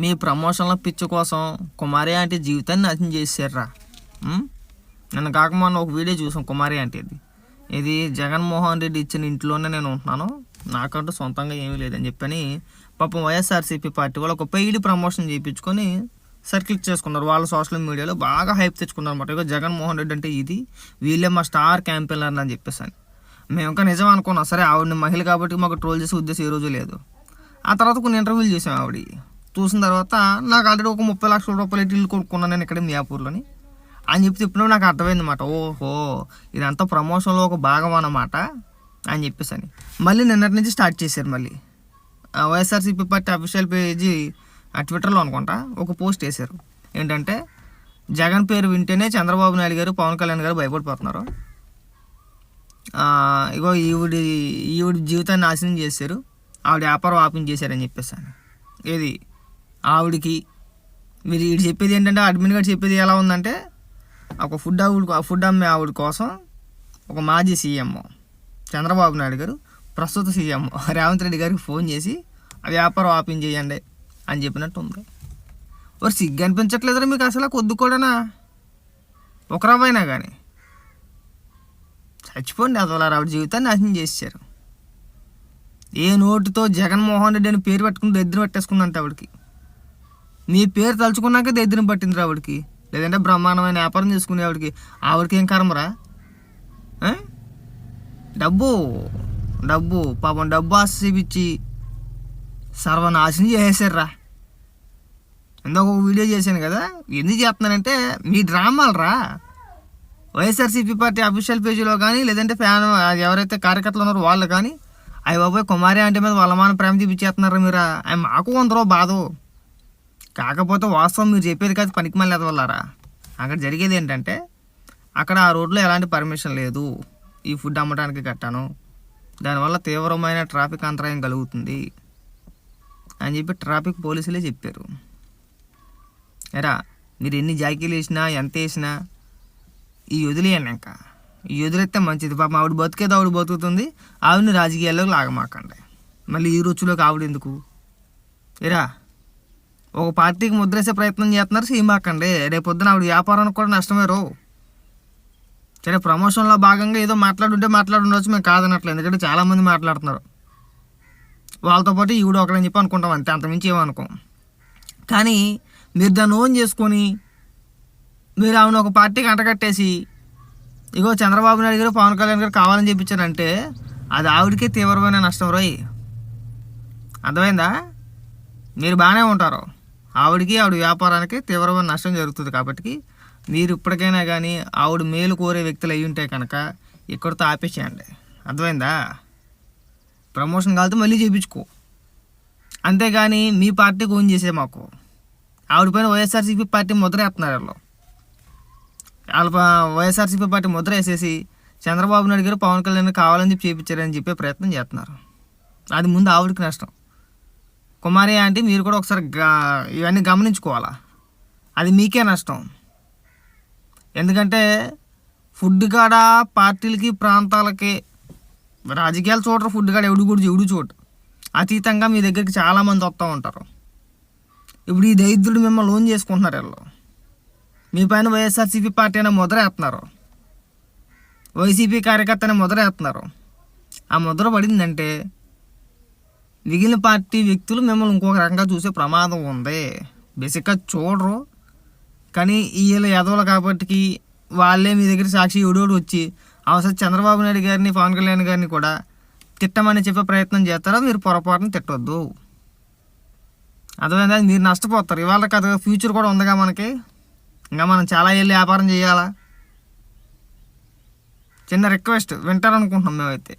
మీ ప్రమోషన్ల పిచ్చి కోసం కుమారి ఆంటీ జీవితాన్ని నాశనం చేశారా నన్ను కాక మొన్న ఒక వీడియో చూసాం కుమారి ఆంటీది. ఇది జగన్మోహన్ రెడ్డి ఇచ్చిన ఇంట్లోనే నేను ఉంటున్నాను. నాకంటూ సొంతంగా ఏమీ లేదని చెప్పని పాపం వైఎస్ఆర్సీపీ పార్టీ వాళ్ళు ఒక పెయిడ్ ప్రమోషన్ చేయించుకొని సర్కిల్ చేసుకున్నారు. వాళ్ళ సోషల్ మీడియాలో బాగా హైప్ తెచ్చుకున్నారు అనమాట ఇక జగన్మోహన్ రెడ్డి అంటే ఇది వీళ్ళే మా స్టార్ క్యాంపెయినర్ అని చెప్పేసి అని. మేము ఇంకా నిజం అనుకున్నాం. సరే ఆవిడని మహిళ కాబట్టి మాకు ట్రోల్ చేసే ఉద్దేశం ఏ రోజు లేదు. ఆ తర్వాత కొన్ని ఇంటర్వ్యూలు చేసాం ఆవిడ. చూసిన తర్వాత నాకు ఆల్రెడీ ఒక ముప్పై లక్షల రూపాయలు ఇటు ఇల్లు కొనుక్కున్నాను నేను ఇక్కడ మియాపూర్లోని. అని చెప్పి చెప్పినప్పుడు నాకు అర్థమైంది అనమాట ఓహో ఇదంతా ప్రమోషన్లో ఒక భాగం అన్నమాట అని చెప్పేసి అని మళ్ళీ నిన్నటి నుంచి స్టార్ట్ చేశారు మళ్ళీ. వైఎస్ఆర్సీపీ పార్టీ అఫీషియల్ పేజీ ఆ ట్విట్టర్లో అనుకుంటా ఒక పోస్ట్ వేశారు. ఏంటంటే జగన్ పేరు వింటేనే చంద్రబాబు నాయుడు గారు పవన్ కళ్యాణ్ గారు భయపడిపోతున్నారు. ఇగో ఈవిడి ఈవిడి జీవితాన్ని నాశనం చేశారు. ఆవిడ వ్యాపారం ఆపించేశారని చెప్పేసాను. ఏది? ఆవిడికి మీరు వీడు చెప్పేది ఏంటంటే అడ్మిన్ గారు చెప్పేది ఎలా ఉందంటే ఒక ఫుడ్ ఆవిడ ఆ ఫుడ్ అమ్మే ఆవిడ కోసం ఒక మాజీ సీఎం చంద్రబాబు నాయుడు గారు ప్రస్తుత సీఎం రేవంత్ రెడ్డి గారికి ఫోన్ చేసి ఆ వ్యాపారం ఆపించేయండి అని చెప్పినట్టు ఉంది. మరి సిగ్గు అనిపించట్లేదురా మీకు అసలు కొద్ది కూడానా ఒక రవ్వైనా కానీ చచ్చిపోండి అసలు ఆవిడ జీవితాన్ని నాశనం చేశారు ఏ నోటితో జగన్మోహన్ రెడ్డి అని పేరు పెట్టుకుని దరిద్రం పెట్టేసుకుందంటే ఆవిడకి. నీ పేరు తలుచుకున్నాక దరిద్రం పట్టింది ఆవిడకి. లేదంటే బ్రహ్మాండమైన వ్యాపారం చేసుకునే ఆవిడకి. ఆవిడకి ఏం కర్మరా? డబ్బు డబ్బు పాపం డబ్బు ఆశిపించి సర్వనాశనం చేసేసారా ఇందాక ఒక వీడియో చేశాను కదా ఎందుకు చేస్తున్నానంటే మీ డ్రామాలు రా వైఎస్ఆర్సీపీ పార్టీ అఫీషియల్ పేజీలో కానీ లేదంటే ఫ్యాన్ అది ఎవరైతే కార్యకర్తలు ఉన్నారో వాళ్ళు కానీ అయ్యి బాబాయ్ కుమారి అంటే మీద వాళ్ళ మాన ప్రేమ చూపించేస్తున్నారు మీరు? అవి మాకు కొందరో బాధ. కాకపోతే వాస్తవం మీరు చెప్పేది కాదు పనికి మళ్ళీ ఎదవల్లారా అక్కడ జరిగేది ఏంటంటే అక్కడ ఆ రోడ్లో ఎలాంటి పర్మిషన్ లేదు. ఈ ఫుడ్ అమ్మడానికి కట్టాను. దానివల్ల తీవ్రమైన ట్రాఫిక్ అంతరాయం కలుగుతుంది అని చెప్పి ట్రాఫిక్ పోలీసులే చెప్పారు. ఎరా మీరు ఎన్ని జాకీలు వేసినా ఎంత వేసినా ఈ వదిలేయండి ఇంకా. ఈ వదిలేస్తే మంచిది. పాపం ఆవిడ బతికేది ఆవిడ బతుకుతుంది. ఆవిడని రాజకీయాల్లోకి లాగమాకండి. మళ్ళీ ఈ రుచిలోకి ఆవిడ ఎందుకు? ఎరా ఒక పార్టీకి ముద్రేసే ప్రయత్నం చేస్తున్నారు సీమాకండి రేపు పొద్దున ఆవిడ వ్యాపారానికి కూడా నష్టమే రో. సరే ప్రమోషన్లో భాగంగా ఏదో మాట్లాడుంటే మాట్లాడుండొచ్చు మేము కాదనట్లేదు. ఎందుకంటే చాలామంది మాట్లాడుతున్నారు. వాళ్ళతో పాటు ఈవిడ ఒకడని చెప్పి అనుకుంటాం అంతే అంతమించి ఏమనుకోం కానీ మీరు దాన్ని ఓన్ చేసుకొని మీరు ఆమెను ఒక పార్టీకి అంటగట్టేసి ఇగో చంద్రబాబు నాయుడు గారు పవన్ కళ్యాణ్ గారు కావాలని చెప్పించారంటే అది ఆవిడకే తీవ్రమైన నష్టం రోయ్. అర్థమైందా? మీరు బాగానే ఉంటారు. ఆవిడికి ఆవిడ వ్యాపారానికి తీవ్రమైన నష్టం జరుగుతుంది కాబట్టి మీరు ఇప్పటికైనా కానీ ఆవిడ మేలు కోరే వ్యక్తులు అయి ఉంటే కనుక ఇక్కడితో ఆపేసేయండి. అర్థమైందా? ప్రమోషన్ కాలితే మళ్ళీ చేయించుకో అంతేగాని మీ పార్టీకి ఓన్ చేసే మాకు. ఆవిడ పైన వైఎస్ఆర్సీపీ పార్టీ ముద్ర వేస్తున్నారు వాళ్ళు. వాళ్ళ వైఎస్ఆర్సీపీ పార్టీ ముద్ర వేసేసి చంద్రబాబు నాయుడు గారు పవన్ కళ్యాణ్ కావాలని చెప్పి చేయించారని చెప్పే ప్రయత్నం చేస్తున్నారు. అది ముందు ఆవిడకి నష్టం. కుమారి అంటే మీరు కూడా ఒకసారి ఇవన్నీ గమనించుకోవాలా? అది మీకే నష్టం. ఎందుకంటే ఫుడ్ కాడ పార్టీలకి ప్రాంతాలకి రాజకీయాలు చూడరు ఫుడ్ కాడ ఎవడు కూడా ఎవడు చోటు. అతీతంగా మీ దగ్గరికి చాలామంది వస్తూ ఉంటారు. ఇప్పుడు ఈ దైద్యుడు మిమ్మల్ని లోన్ చేసుకుంటున్నారు వీళ్ళు. మీ పైన వైఎస్ఆర్సీపీ పార్టీ అయినా ముద్ర వేస్తున్నారు వైసీపీ కార్యకర్త అనే ముద్ర వేస్తున్నారు ఆ ముద్ర పడిందంటే మిగిలిన పార్టీ వ్యక్తులు మిమ్మల్ని ఇంకొక రకంగా చూసే ప్రమాదం ఉంది. బేసిక్గా చూడరు. కానీ వీళ్ళ ఎదవలు కాబట్టి వాళ్ళే మీ దగ్గర సాక్షి ఎవడోడు వచ్చి అవసరం చంద్రబాబు నాయుడు గారిని పవన్ కళ్యాణ్ గారిని కూడా తిట్టమని చెప్పే ప్రయత్నం చేస్తారో? మీరు పొరపాటున తిట్టొద్దు. అర్థమైందా? మీరు నష్టపోతారు. ఇవాళ కదా ఫ్యూచర్ కూడా ఉందిగా మనకి. ఇంకా మనం చాలా ఏళ్ళు వ్యాపారం చేయాలా? చిన్న రిక్వెస్ట్ వింటారనుకుంటున్నాం మేమైతే.